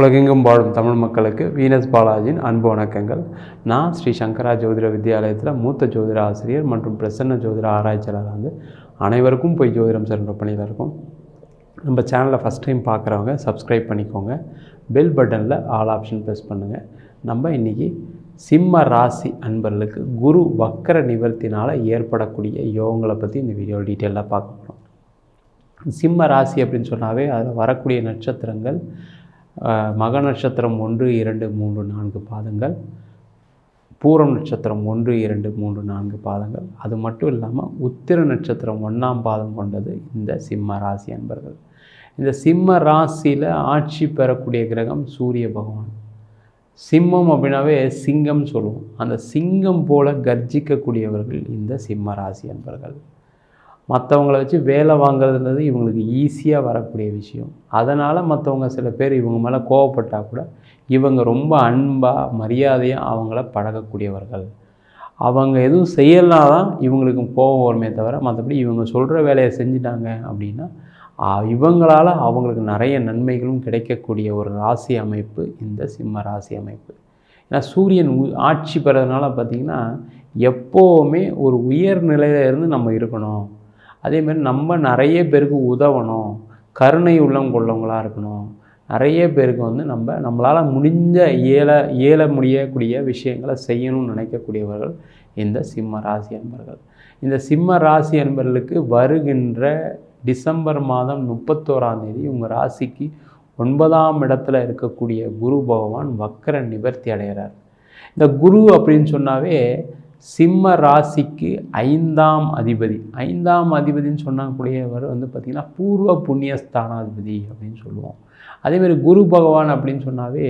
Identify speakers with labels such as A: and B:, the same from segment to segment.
A: உலகெங்கும் வாழும் தமிழ் மக்களுக்கு வீனஸ் பாலாஜியின் அன்பு வணக்கங்கள். நான் ஸ்ரீ சங்கரா ஜோதிட வித்யாலயத்தில் மூத்த ஜோதிட ஆசிரியர் மற்றும் பிரசன்ன ஜோதிட ஆராய்ச்சியாளர் வந்து அனைவருக்கும் போய் ஜோதிடம் சென்ற பணியில் இருக்கும். நம்ம சேனலை ஃபஸ்ட் டைம் பார்க்குறவங்க சப்ஸ்கிரைப் பண்ணிக்கோங்க. பெல் பட்டனில் ஆல் ஆப்ஷன் ப்ரெஸ் பண்ணுங்கள் நம்ம இன்றைக்கி சிம்ம ராசி அன்பர்களுக்கு குரு வக்கர நிவர்த்தினால் ஏற்படக்கூடிய யோகங்களை பற்றி இந்த வீடியோ டீட்டெயிலாக பார்க்க போகிறோம் சிம்ம ராசி அப்படின்னு சொன்னாவே அதில் வரக்கூடிய நட்சத்திரங்கள் மக நட்சத்திரம் ஒன்று இரண்டு மூன்று நான்கு பாதங்கள். பூரம் நட்சத்திரம் ஒன்று இரண்டு மூன்று நான்கு பாதங்கள். அது மட்டும் இல்லாமல் உத்திர நட்சத்திரம் ஒன்றாம் பாதம் கொண்டது இந்த சிம்ம ராசி என்பர்கள் இந்த சிம்ம ராசியில் ஆட்சி பெறக்கூடிய கிரகம் சூரிய பகவான். சிம்மம் அப்படின்னாவே சிங்கம் சொல்லுவோம். அந்த சிங்கம் போல கர்ஜிக்கக்கூடியவர்கள் இந்த சிம்ம ராசி என்பர்கள் மற்றவங்கள வச்சு வேலை வாங்குறதுன்றது இவங்களுக்கு ஈஸியாக வரக்கூடிய விஷயம். அதனால் மற்றவங்க சில பேர் இவங்க மேலே கோவப்பட்டால் கூட இவங்க ரொம்ப அன்பாக மரியாதையாக அவங்கள பழகக்கூடியவர்கள். அவங்க எதுவும் செய்யலாம் தான் இவங்களுக்கு கோபம் வருமே தவிர மற்றபடி இவங்க சொல்கிற வேலையை செஞ்சிட்டாங்க அப்படின்னா இவங்களால் அவங்களுக்கு நிறைய நன்மைகளும் கிடைக்கக்கூடிய ஒரு ராசி அமைப்பு இந்த சிம்ம ராசி அமைப்பு. ஏன்னா சூரியன் உ- ஆட்சி பெறதுனால பார்த்திங்கன்னா எப்போவுமே ஒரு உயர் நிலையில இருந்து நம்ம இருக்கணும். அதேமாதிரி நம்ம நிறைய பேருக்கு உதவணும். கருணை உள்ளம் கொள்ளவங்களாக இருக்கணும். நிறைய பேருக்கு வந்து நம்ம நம்மளால் முடிஞ்ச இயல இயல முடியக்கூடிய விஷயங்களை செய்யணும்னு நினைக்கக்கூடியவர்கள் இந்த சிம்ம ராசி அன்பர்கள். இந்த சிம்ம ராசி அன்பர்களுக்கு வருகின்ற டிசம்பர் மாதம் முப்பத்தோராம் தேதி உங்கள் ராசிக்கு ஒன்பதாம் இடத்துல இருக்கக்கூடிய குரு பகவான் வக்கர நிவர்த்தி அடைகிறார் இந்த குரு அப்படின்னு சொன்னாவே சிம்ம ராசிக்கு ஐந்தாம் அதிபதி. ஐந்தாம் அதிபதின்னு சொன்னக்கூடியவர் வந்து பார்த்திங்கன்னா பூர்வ புண்ணிய ஸ்தானாதிபதி அப்படின்னு சொல்லுவோம். அதேமாதிரி குரு பகவான் அப்படின்னு சொன்னாவே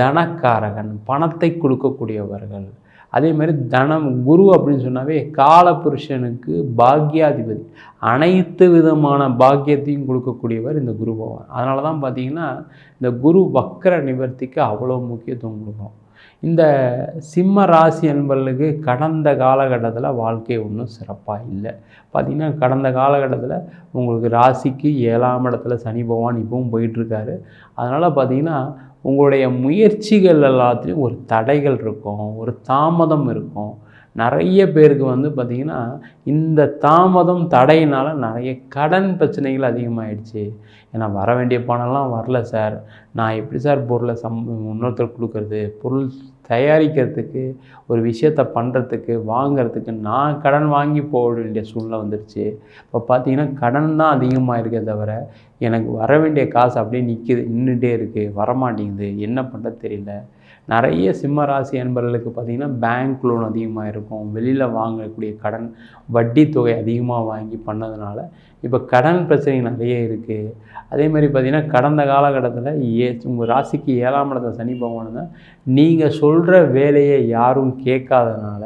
A: தனக்காரகன் பணத்தை கொடுக்கக்கூடியவர்கள். அதே மாதிரி தனம் குரு அப்படின்னு சொன்னாவே காலபுருஷனுக்கு பாக்யாதிபதி. அனைத்து விதமான பாக்கியத்தையும் கொடுக்கக்கூடியவர் இந்த குரு பகவான். அதனால தான் பார்த்தீங்கன்னா இந்த குரு வக்கர நிவர்த்திக்கு அவ்வளோ முக்கியத்துவம் கொடுக்கும் இந்த சிம்ம ராசி என்பவர்களுக்கு கடந்த காலகட்டத்தில் வாழ்க்கை ஒன்றும் சிறப்பாக இல்லை. பார்த்திங்கன்னா கடந்த காலகட்டத்தில் உங்களுக்கு ராசிக்கு ஏழாம் இடத்துல சனி பகவான் இப்பவும் போயிட்டுருக்காரு. அதனால் பார்த்திங்கன்னா உங்களுடைய முயற்சிகள் எல்லாத்துலேயும் ஒரு தடைகள் இருக்கும் ஒரு தாமதம் இருக்கும். நிறைய பேருக்கு வந்து பார்த்திங்கன்னா இந்த தாமதம் தடையினால் நிறைய கடன் பிரச்சனைகள் அதிகமாகிடுச்சு ஏன்னா வர வேண்டிய பணம்லாம் வரல சார். நான் எப்படி சார் பொருளை சம் இன்னொருத்தர் கொடுக்கறது? பொருள் தயாரிக்கிறதுக்கு ஒரு விஷயத்தை பண்ணுறதுக்கு வாங்குறதுக்கு நான் கடன் வாங்கி போக வேண்டிய சூழ்நிலை வந்துடுச்சு இப்போ பார்த்தீங்கன்னா கடன் தான் அதிகமாக இருக்கே தவிர எனக்கு வர வேண்டிய காசு அப்படியே நிற்கிது நின்றுட்டே இருக்குது வரமாட்டேங்குது. என்ன பண்ணுறது தெரியல. நிறைய சிம்ம ராசி என்பவர்களுக்கு பார்த்திங்கன்னா பேங்க் லோன் அதிகமாக இருக்கும். வெளியில் வாங்கக்கூடிய கடன் வட்டி தொகை அதிகமாக வாங்கி பண்ணதுனால இப்போ கடன் பிரச்சனை நிறைய இருக்குது அதே மாதிரி பார்த்திங்கன்னா கடந்த காலகட்டத்தில் ஏ உங்கள் ராசிக்கு ஏழாம் இடத்துல சனி பகவான் தான். நீங்கள் சொல்கிற வேலையை யாரும் கேட்காதனால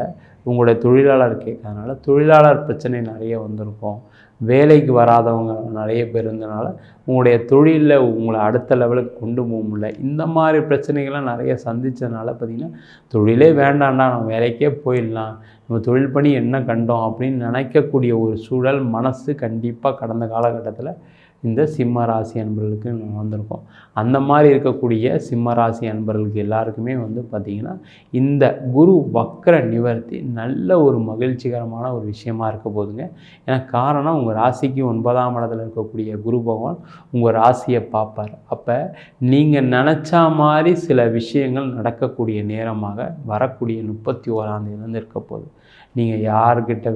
A: உங்களுடைய தொழிலாளர் கேட்காதனால தொழிலாளர் பிரச்சனை நிறைய வந்திருக்கும். வேலைக்கு வராதவங்க நிறைய பேர் இருந்தனால உங்களுடைய தொழிலில் உங்களை அடுத்த லெவலுக்கு கொண்டு போக முடியல. இந்த மாதிரி பிரச்சனைகள்லாம் நிறைய சந்தித்ததுனால பார்த்திங்கன்னா தொழிலே வேண்டாம்டா நம்ம வேலைக்கே போயிடலாம். நம்ம தொழில் பண்ணி என்ன கண்டோம்? அப்படின்னு நினைக்கக்கூடிய ஒரு சூழல் மனசு கண்டிப்பாக கடந்த காலகட்டத்தில் இந்த சிம்ம ராசி அன்பர்களுக்கு நம்ம வந்திருக்கோம். அந்த மாதிரி இருக்கக்கூடிய சிம்ம ராசி அன்பர்களுக்கு எல்லாருக்குமே வந்து பார்த்திங்கன்னா இந்த குரு வக்கர நிவர்த்தி நல்ல ஒரு மகிழ்ச்சிகரமான ஒரு விஷயமா இருக்க போதுங்க. ஏன்னா காரணம் உங்கள் ராசிக்கு ஒன்பதாம் இடத்துல இருக்கக்கூடிய குரு பகவான் உங்கள் ராசியை பார்ப்பார். அப்போ நீங்கள் நினச்சா மாதிரி சில விஷயங்கள் நடக்கக்கூடிய நேரமாக வரக்கூடிய முப்பத்தி ஓராந்தேதிலேருந்து இருக்க போகுது. நீங்கள் யார்கிட்ட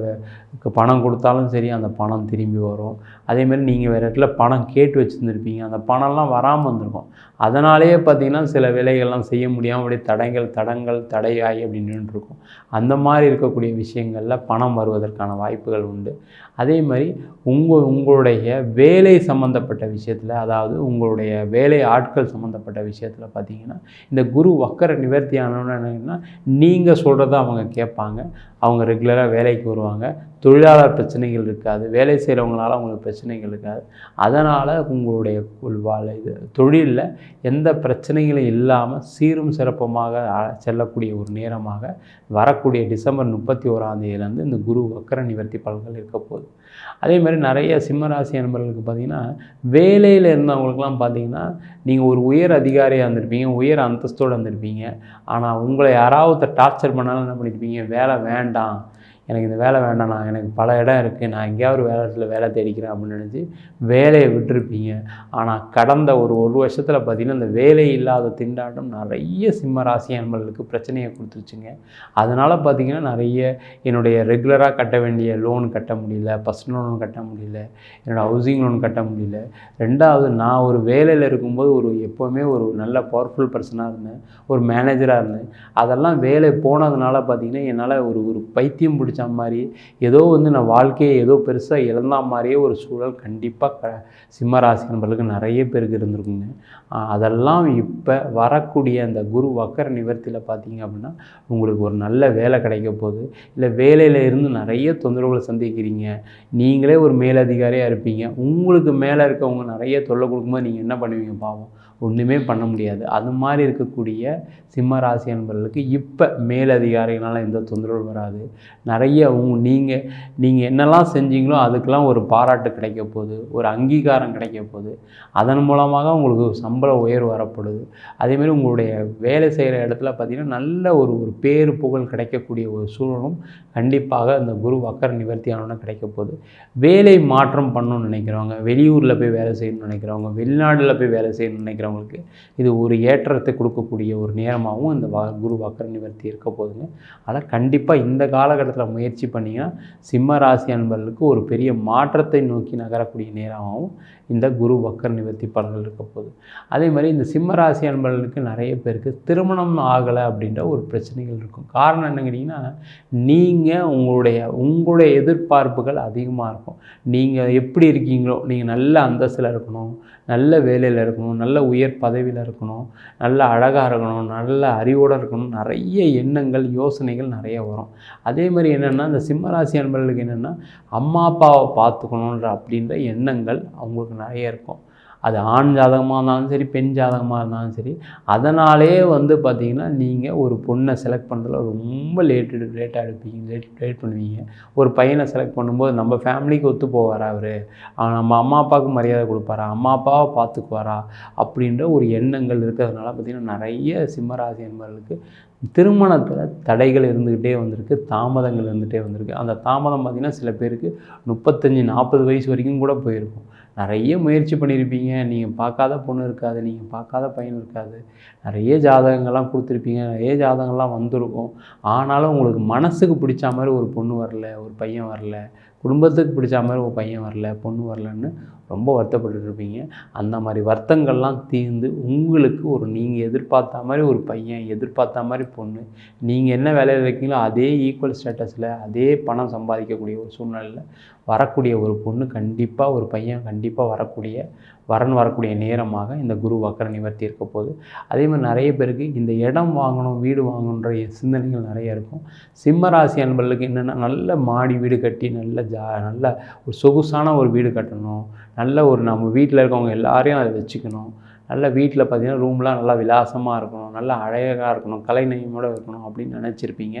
A: பணம் கொடுத்தாலும் சரி அந்த பணம் திரும்பி வரும். அதேமாதிரி நீங்கள் வேறு இடத்துல பணம் கேட்டு வச்சுருந்துருப்பீங்க. அந்த பணம்லாம் வராமல் வந்திருக்கும். அதனாலேயே பார்த்தீங்கன்னா சில வேலைகள்லாம் செய்ய முடியாமல் அப்படியே தடங்கள் தடங்கள் தடையாகி அப்படி நின்றுருக்கும். அந்த மாதிரி இருக்கக்கூடிய விஷயங்களில் பணம் வருவதற்கான வாய்ப்புகள் உண்டு. அதே மாதிரி உங்கள் உங்களுடைய வேலை சம்மந்தப்பட்ட விஷயத்தில் அதாவது உங்களுடைய வேலை ஆட்கள் சம்மந்தப்பட்ட விஷயத்தில் பார்த்தீங்கன்னா இந்த குரு வக்கர நிவர்த்தி ஆனோன்னு என்னன்னா நீங்கள் சொல்கிறத அவங்க கேட்பாங்க. அவங்க ரெகுலராக வேலைக்கு வருவாங்க. தொழிலாளர் பிரச்சனைகள் இருக்காது. வேலை செய்கிறவங்களால அவங்களுக்கு பிரச்சனைகள் இருக்காது. அதனால் உங்களுடைய உள் இது தொழிலில் எந்த பிரச்சனைகளும் இல்லாமல் சீரும் சிறப்புமாக செல்லக்கூடிய ஒரு நேரமாக வரக்கூடிய டிசம்பர் முப்பத்தி ஓராந்தேதியிலேருந்து இந்த குரு வக்கர நிவர்த்தி பலன்கள் இருக்க போகுது. அதே மாதிரி நிறைய சிம்மராசி நண்பர்களுக்கு பார்த்தீங்கன்னா வேலையில் இருந்தவங்களுக்குலாம் பார்த்தீங்கன்னா நீங்கள் ஒரு உயர் அதிகாரியாக இருந்திருப்பீங்க உயர் அந்தஸ்தோடு இருந்திருப்பீங்க. ஆனால் உங்களை யாராவது டார்ச்சர் பண்ணாலும் என்ன பண்ணியிருப்பீங்க வேலை வேண்டாம். எனக்கு இந்த வேலை வேண்டாம் நான் எனக்கு பல இடம் இருக்குது நான் எங்கேயாவது ஒரு வேலை இடத்துல வேலை தேடிக்கிறேன் அப்படின்னு நினச்சி வேலையை விட்டுருப்பீங்க. ஆனால் கடந்த ஒரு ஒரு வருஷத்தில் பார்த்தீங்கன்னா இந்த வேலை இல்லாத திண்டாட்டம் நிறைய சிம்ம ராசி அன்பர்களுக்கு பிரச்சனையை கொடுத்துருச்சுங்க. அதனால் பார்த்தீங்கன்னா நிறைய என்னுடைய ரெகுலராக கட்ட வேண்டிய லோன் கட்ட முடியல பர்சனல் லோன் கட்ட முடியல என்னோடய ஹவுசிங் லோன் கட்ட முடியல. ரெண்டாவது நான் ஒரு வேலையில் இருக்கும்போது ஒரு எப்போவுமே ஒரு நல்ல பவர்ஃபுல் பர்சனாக இருந்தேன் ஒரு மேனேஜராக இருந்தேன். அதெல்லாம் வேலை போனதுனால பார்த்தீங்கன்னா என்னால் ஒரு ஒரு பைத்தியம் பிடிச்ச மாதிரி ஏதோ வந்து நான் வாழ்க்கையை ஏதோ பெருசாக இழந்த மாதிரியே ஒரு சூழல் கண்டிப்பாக க சிம்மராசி நண்பர்களுக்கு நிறைய பேருக்கு இருந்திருக்குங்க. அதெல்லாம் இப்போ வரக்கூடிய அந்த குரு வக்கர நிவர்த்தியில் பார்த்தீங்க அப்படின்னா உங்களுக்கு ஒரு நல்ல வேலை கிடைக்க போகுது. இல்லை வேலையில் இருந்து நிறைய தொந்தரவுகளை சந்திக்கிறீங்க. நீங்களே ஒரு மேலதிகாரியாக இருப்பீங்க. உங்களுக்கு மேலே இருக்கவங்க நிறைய தொல்லை கொடுக்கும்போது நீங்கள் என்ன பண்ணுவீங்க பாவம்? ஒன்றுமே பண்ண முடியாது. அது மாதிரி இருக்கக்கூடிய சிம்ம ராசி அன்பர்களுக்கு இப்போ மேலதிகாரிகளால் எந்த தொந்தரவும் வராது. நிறைய உங்க நீங்கள் நீங்கள் என்னெல்லாம் செஞ்சீங்களோ அதுக்கெல்லாம் ஒரு பாராட்டு கிடைக்க போகுது. ஒரு அங்கீகாரம் கிடைக்க போகுது. அதன் மூலமாக உங்களுக்கு சம்பள உயர்வு வரப்படுது. அதேமாரி உங்களுடைய வேலை செய்கிற இடத்துல பார்த்தீங்கன்னா நல்ல ஒரு ஒரு பேரு புகழ் கிடைக்கக்கூடிய ஒரு சூழலும் கண்டிப்பாக அந்த குரு வக்கர நிவர்த்தியானவன கிடைக்க போகுது. வேலை மாற்றம் பண்ணணும்னு நினைக்கிறவங்க வெளியூரில் போய் வேலை செய்யணும்னு நினைக்கிறவங்க வெளிநாட்டில் போய் வேலை செய்யணும்னு இருக்கிறவங்களுக்கு இது ஒரு ஏற்றத்தை கொடுக்கக்கூடிய ஒரு நேரமாகவும் இந்த வா குரு வக்கர நிவர்த்தி இருக்க போகுதுங்க. ஆனால் கண்டிப்பாக இந்த காலகட்டத்தில் முயற்சி பண்ணிங்கன்னா சிம்ம ராசி அன்பர்களுக்கு ஒரு பெரிய மாற்றத்தை நோக்கி நகரக்கூடிய நேரமாகவும் இந்த குரு வக்கர நிவர்த்தி பலன்கள் இருக்க போகுது. அதே மாதிரி இந்த சிம்ம ராசி அன்பர்களுக்கு நிறைய பேருக்கு திருமணம் ஆகலை அப்படின்ற ஒரு பிரச்சனைகள் இருக்கும். காரணம் என்ன கேட்டிங்கன்னா நீங்கள் உங்களுடைய உங்களுடைய எதிர்பார்ப்புகள் அதிகமாக இருக்கும். நீங்கள் எப்படி இருக்கீங்களோ நீங்கள் நல்ல அந்தஸ்தில் இருக்கணும் நல்ல வேலையில் இருக்கணும் நல்ல உயர் பதவியில் இருக்கணும் நல்ல அழகாக இருக்கணும் நல்ல அறிவோடு இருக்கணும் நிறைய எண்ணங்கள் யோசனைகள் நிறைய வரும். அதே மாதிரி என்னென்னா இந்த சிம்மராசி அன்பர்களுக்கு என்னென்னா அம்மா அப்பாவை பார்த்துக்கணுன்ற அப்படின்ற எண்ணங்கள் அவங்களுக்கு நிறைய இருக்கும். அது ஆண் ஜாதகமாக இருந்தாலும் சரி பெண் ஜாதகமாக இருந்தாலும் சரி அதனாலே வந்து பார்த்திங்கன்னா நீங்கள் ஒரு பொண்ணை செலக்ட் பண்ணுறதுல ரொம்ப லேட்டு லேட்டாக எடுப்பீங்க. லேட் லேட் பண்ணுவீங்க. ஒரு பையனை செலக்ட் பண்ணும்போது நம்ம ஃபேமிலிக்கு ஒத்து போவாரா அவர்? நம்ம அம்மா அப்பாவுக்கு மரியாதை கொடுப்பாரா? அம்மா அப்பாவை பார்த்துக்குவாரா? அப்படின்ற ஒரு எண்ணங்கள் இருக்கிறதுனால பார்த்திங்கன்னா நிறைய சிம்மராசி என்பவர்களுக்கு திருமணத்தில் தடைகள் இருந்துக்கிட்டே வந்திருக்கு தாமதங்கள் இருந்துகிட்டே வந்திருக்கு. அந்த தாமதம் பார்த்திங்கன்னா சில பேருக்கு முப்பத்தஞ்சு நாற்பது வயசு வரைக்கும் கூட போயிருக்கும். நிறைய முயற்சி பண்ணியிருப்பீங்க. நீங்கள் பார்க்காத பொண்ணு இருக்காது நீங்கள் பார்க்காத பையன் இருக்காது. நிறைய ஜாதகங்கள்லாம் கொடுத்துருப்பீங்க. நிறைய ஜாதகங்கள்லாம் வந்திருக்கும். ஆனாலும் உங்களுக்கு மனசுக்கு பிடிச்ச மாதிரி ஒரு பொண்ணு வரல ஒரு பையன் வரல குடும்பத்துக்கு பிடிச்ச மாதிரி ஒரு பையன் வரல பொண்ணு வரலன்னு ரொம்ப வருத்தப்பட்டுருப்பீங்க அந்த மாதிரி வருத்தங்கள்லாம் தீர்ந்து உங்களுக்கு ஒரு நீங்கள் எதிர்பார்த்த மாதிரி ஒரு பையன் எதிர்பார்த்த மாதிரி பொண்ணு நீங்கள் என்ன வேலையில் இருக்கீங்களோ அதே ஈக்குவல் ஸ்டேட்டஸில் அதே பணம் சம்பாதிக்கக்கூடிய ஒரு சூழ்நிலையில் வரக்கூடிய ஒரு பொண்ணு கண்டிப்பாக ஒரு பையன் கண்டிப்பாக வரக்கூடிய வரன் வரக்கூடிய நேரமாக இந்த குரு வக்கர நிவர்த்தி இருக்க போகுது. அதே மாதிரி நிறைய பேருக்கு இந்த இடம் வாங்கணும் வீடு வாங்கணுன்ற சிந்தனைகள் நிறைய இருக்கும். சிம்மராசி அன்பர்களுக்கு என்னென்னா நல்ல மாடி வீடு கட்டி நல்ல ஜா நல்ல ஒரு சொகுசான ஒரு வீடு கட்டணும் நல்ல ஒரு நம்ம வீட்டில் இருக்கவங்க எல்லாரையும் அதை வச்சுக்கணும். நல்ல வீட்டில் பார்த்தீங்கன்னா ரூம்லாம் நல்லா விலாசமாக இருக்கணும் நல்லா அழகாக இருக்கணும் கலைநயமோடு இருக்கணும் அப்படின்னு நினச்சிருப்பீங்க.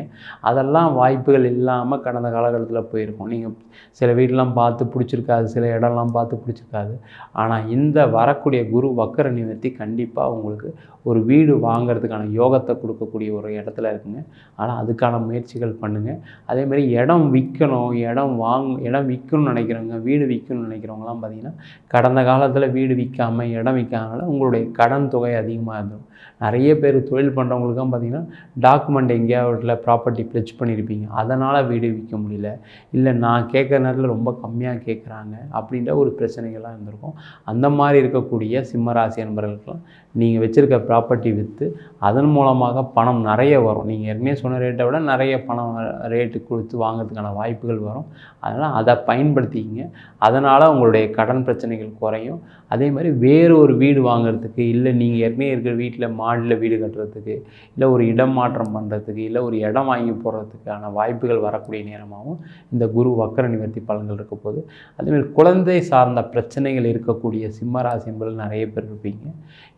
A: அதெல்லாம் வாய்ப்புகள் இல்லாமல் கடந்த காலகட்டத்தில் போயிருக்கும். நீங்கள் சில வீடெலாம் பார்த்து பிடிச்சிருக்காது சில இடம்லாம் பார்த்து பிடிச்சிருக்காது. ஆனால் இந்த வரக்கூடிய குரு வக்கர நிவர்த்தி கண்டிப்பாக உங்களுக்கு ஒரு வீடு வாங்குறதுக்கான யோகத்தை கொடுக்கக்கூடிய ஒரு இடத்துல இருக்குங்க. ஆனால் அதுக்கான முயற்சிகள் பண்ணுங்கள் அதேமாதிரி இடம் விற்கணும் இடம் வாங் இடம் விற்கணும்னு நினைக்கிறவங்க வீடு விற்கணும்னு நினைக்கிறவங்களாம் பார்த்தீங்கன்னா கடந்த காலத்தில் வீடு விற்காமல் இடம் விற்காதனால உங்களுடைய கடன் தொகை அதிகமாக இருந்துடும் நிறைய பேர் தொழில் பண்ணுறவங்களுக்கும் பார்த்திங்கன்னா டாக்குமெண்ட் எங்கேயாவது ப்ராப்பர்ட்டி பிளிச் பண்ணியிருப்பீங்க. அதனால் வீடு விற்க முடியல. இல்லை நான் கேட்குற நேரத்தில் ரொம்ப கம்மியாக கேட்குறாங்க அப்படின்ற ஒரு பிரச்சனைகள்லாம் இருந்திருக்கும். அந்த மாதிரி இருக்கக்கூடிய சிம்மராசி நண்பர்களுக்கெல்லாம் நீங்கள் வச்சுருக்க ப்ராப்பர்ட்டி விற்று அதன் மூலமாக பணம் நிறைய வரும். நீங்கள் ஏற்கனவே சொன்ன ரேட்டை விட நிறைய பணம் ரேட்டு கொடுத்து வாங்குறதுக்கான வாய்ப்புகள் வரும். அதனால் அதை பயன்படுத்திக்கிங்க. அதனால் உங்களுடைய கடன் பிரச்சனைகள் குறையும். அதே மாதிரி வேறு ஒரு வீடு வாங்க வாங்கிறதுக்கு இல்லை நீங்கள் ஏற்கனவே இருக்கிற வீட்டில் மாடியில் வீடு கட்டுறதுக்கு இல்லை ஒரு இடம் மாற்றம் பண்ணுறதுக்கு இல்லை ஒரு இடம் வாங்கி போடுறதுக்கான வாய்ப்புகள் வரக்கூடிய நேரமாகவும் இந்த குரு வக்கர நிவர்த்தி பலன்கள் இருக்க போது அதேமாதிரி குழந்தை சார்ந்த பிரச்சனைகள் இருக்கக்கூடிய சிம்மராசி நிறைய பேர் இருப்பீங்க.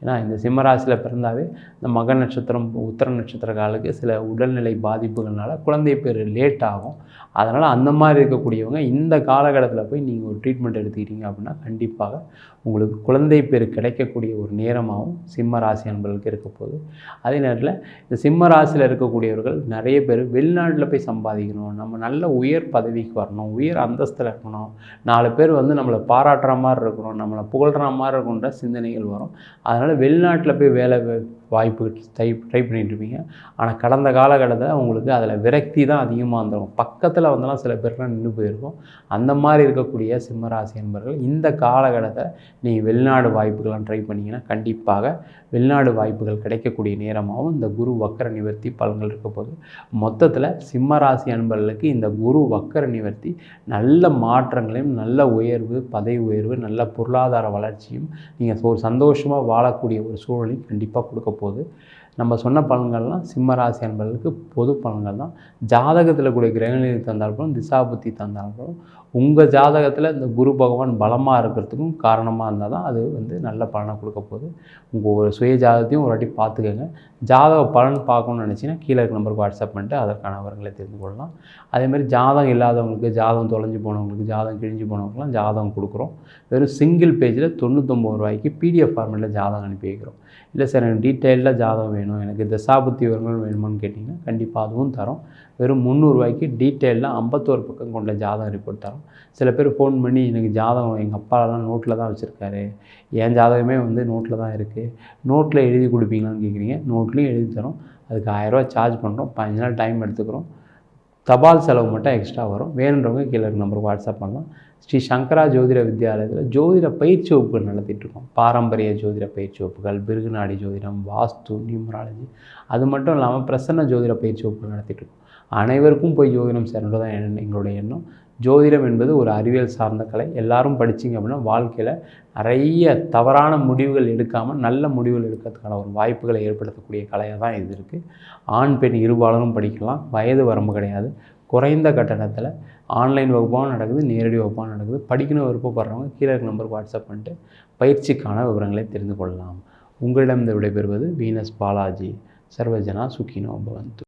A: ஏன்னா இந்த சிம்மராசியில் பிறந்தாவே இந்த மக நட்சத்திரம் உத்தர நட்சத்திரக்காலுக்கு சில உடல்நிலை பாதிப்புகள்னால குழந்தை பேர் லேட் ஆகும். அதனால் அந்த மாதிரி இருக்கக்கூடியவங்க இந்த காலகட்டத்தில் போய் நீங்கள் ஒரு ட்ரீட்மெண்ட் எடுத்துக்கிட்டீங்க அப்படின்னா கண்டிப்பாக உங்களுக்கு குழந்தை பேர் கிடைக்கக்கூடிய ஒரு நேரமாகவும் சிம்ம ராசி அன்பர்களுக்கு இருக்க போகுது. அதே நேரத்தில் இந்த சிம்ம ராசியில் இருக்கக்கூடியவர்கள் நிறைய பேர் வெளிநாட்டில் போய் சம்பாதிக்கணும் நம்ம நல்ல உயர் பதவிக்கு வரணும் உயர் அந்தஸ்தில் இருக்கணும் நாலு பேர் வந்து நம்மளை பாராட்டுற மாதிரி இருக்கணும் நம்மளை புகழ்கிற மாதிரி இருக்குன்ற சிந்தனைகள் வரும். அதனால் வெளிநாட்டில் போய் வேலை வாய்ப்பு ட்ரை ட்ரை பண்ணிகிட்ருப்பீங்க ஆனால் கடந்த காலகட்டத்தில் உங்களுக்கு அதில் விரக்தி தான் அதிகமாக வந்துடும் பக்கத்தில் வந்தெல்லாம் சில பேர்லாம் நின்று போயிருக்கும். அந்த மாதிரி இருக்கக்கூடிய சிம்மராசி என்பர்கள் இந்த காலகட்டத்தை நீங்கள் வெளிநாடு வாய்ப்புகள்லாம் ட்ரை பண்ணிங்கன்னா கண்டிப்பாக வெளிநாடு வாய்ப்புகள் கிடைக்கக்கூடிய நேரமாகவும் இந்த குரு வக்கர நிவர்த்தி பலன்கள் இருக்க போது மொத்தத்தில் சிம்மராசி அன்பர்களுக்கு இந்த குரு வக்கர நிவர்த்தி நல்ல மாற்றங்களையும் நல்ல உயர்வு பதவி உயர்வு நல்ல பொருளாதார வளர்ச்சியும் நீங்கள் ஒரு சந்தோஷமாக வாழக்கூடிய ஒரு சூழலையும் கண்டிப்பாக கொடுக்க போகுது நம்ம சொன்ன பலன்கள்லாம் சிம்ம ராசி அன்பர்களுக்கு பொது பலன்கள் தான் ஜாதகத்தில் கூடிய கிரகநிலை தந்தாலும் திசாபுத்தி தந்தாலும் உங்கள் ஜாதகத்தில் இந்த குரு பகவான் பலமாக இருக்கிறதுக்கும் காரணமாக இருந்தால் தான் அது வந்து நல்ல பலனை கொடுக்க போகுது. உங்கள் ஒரு சுய ஜாதகத்தையும் ஒரு வாட்டி பார்த்துக்கோங்க. ஜாதக பலன் பார்க்கணும்னு நினச்சிங்கன்னா கீழே இருக்க நம்பருக்கு வாட்ஸ்அப் பண்ணிட்டு அதற்கான விவரங்களை தெரிந்து கொள்ளலாம். அதேமாதிரி ஜாதகம் இல்லாதவங்களுக்கு ஜாதகம் தொலைஞ்சு போனவங்களுக்கு ஜாதகம் கிழிஞ்சு போனவங்களுக்குலாம் ஜாதகம் கொடுக்குறோம். வெறும் சிங்கிள் பேஜில் தொண்ணூத்தொம்பது ரூபாய்க்கு பிடிஎஃப் ஃபார்மேட்டில் ஜாதகம் அனுப்பி வைக்கிறோம். இல்லை சார் எனக்கு டீட்டெயிலில் ஜாதகம் வேணும். எனக்கு தசாபுத்தி விவரங்கள் வேணுமான்னு கேட்டிங்கன்னா கண்டிப்பாக அதுவும் தரோம். வெறும் முந்நூறுரூவாய்க்கு டீட்டெயிலில் ஐம்பத்தோரு பக்கம் கொண்ட ஜாதகம் ரிப்போர்ட் தரோம். சில பேர் ஃபோன் பண்ணி எனக்கு ஜாதகம் எங்கள் அப்பாலாம் நோட்டில் தான் வச்சுருக்காரு. என் ஜாதகமே வந்து நோட்டில் தான் இருக்குது நோட்டில் எழுதி கொடுப்பீங்களான்னு கேட்குறீங்க நோட்லேயும் எழுதி தரோம். அதுக்கு ஆயிரரூவா சார்ஜ் பண்ணுறோம் பதினஞ்சு நாள் டைம் எடுத்துக்கிறோம். தபால் செலவு மட்டும் எக்ஸ்ட்ரா வரும். வேணுன்றவங்க கீழே இருக்க நம்பருக்கு வாட்ஸ்அப் பண்ணலாம். ஸ்ரீ சங்கரா ஜோதிட வித்யாலயத்தில் ஜோதிட பயிற்சி வகுப்புகள் நடத்திட்டுருக்கோம் பாரம்பரிய ஜோதிட பயிற்சி வகுப்புகள் பிருகுநாடி ஜோதிடம் வாஸ்து நியூமராலஜி. அது மட்டும் இல்லாமல் பிரசன்ன ஜோதிட பயிற்சி வகுப்புகள் நடத்திட்டுருக்கோம் அனைவருக்கும் போய் ஜோதிடம் சேரணும் தான் எங்களுடைய எண்ணம். ஜோதிடம் என்பது ஒரு அறிவியல் சார்ந்த கலை. எல்லாரும் படிச்சீங்க அப்படின்னா வாழ்க்கையில் நிறைய தவறான முடிவுகள் எடுக்காமல் நல்ல முடிவுகள் எடுக்கிறதுக்கான ஒரு வாய்ப்புகளை ஏற்படுத்தக்கூடிய கலையாக தான் இது இருக்குது ஆண் பெண் இருபாலரும் படிக்கலாம். வயது வரம்பு கிடையாது. குறைந்த கட்டணத்தில் ஆன்லைன் வகுப்பாகவும் நடக்குது நேரடி வகுப்பாகவும் நடக்குது. படிக்கணும் விருப்பப்படுறவங்க கீழே இருக்க நம்பருக்கு வாட்ஸ்அப் பண்ணிட்டு பயிற்சிக்கான விவரங்களை தெரிந்து கொள்ளலாம். உங்களிடம் இந்த விடைபெறுவது வீனஸ் பாலாஜி. சர்வஜனா சுக்கினோ பவந்து.